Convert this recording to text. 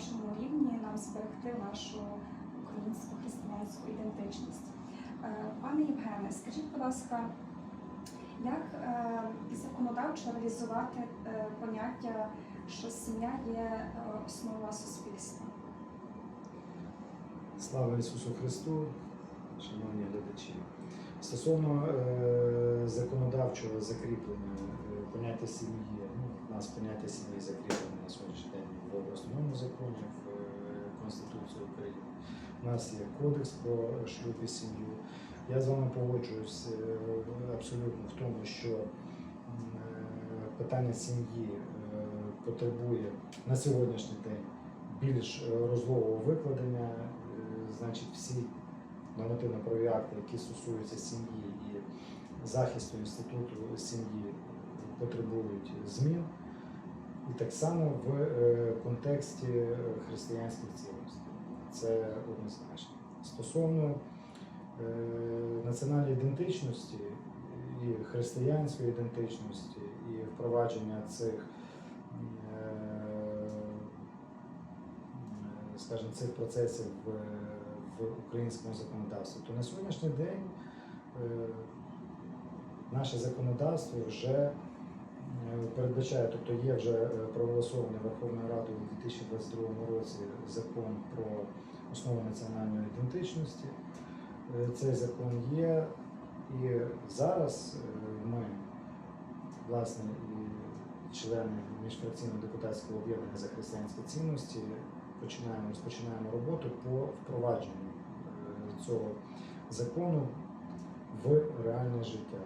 законодавчому рівні нам зберегти нашу українську християнську ідентичність. Е, Пане Євгене, скажіть, будь ласка, як е, законодавчо реалізувати е, поняття, що сім'я є основа суспільства? Слава Ісусу Христу, шановні глядачі. Стосовно законодавчого закріплення поняття сім'ї, ну, у нас поняття сім'ї закріплено на сьогоднішній день в основному законі, в е, Конституції України. У нас є кодекс про шлюб і сім'ю. Я з вами погоджуюсь е, абсолютно в тому, що е, питання сім'ї потребує на сьогоднішній день більш е, викладення, значить, всі нормативно-правові акти, які стосуються сім'ї і захисту інституту сім'ї, потребують змін. І так само в е, контексті християнських цінностей. Це однозначно. Стосовно е, національної ідентичності і християнської ідентичності, і впровадження цих е, скажімо, цих процесів в, українському законодавстві, то на сьогоднішній день наше законодавство вже передбачає, тобто є вже е, проголосований Верховною Радою у 2022 році закон про основи національної ідентичності. Е, Цей закон є, і зараз е, ми, власне, і члени міжфракційного депутатського об'єднання за християнські цінності починаємо розпочинаємо роботу по впровадженню е, цього закону в реальне життя.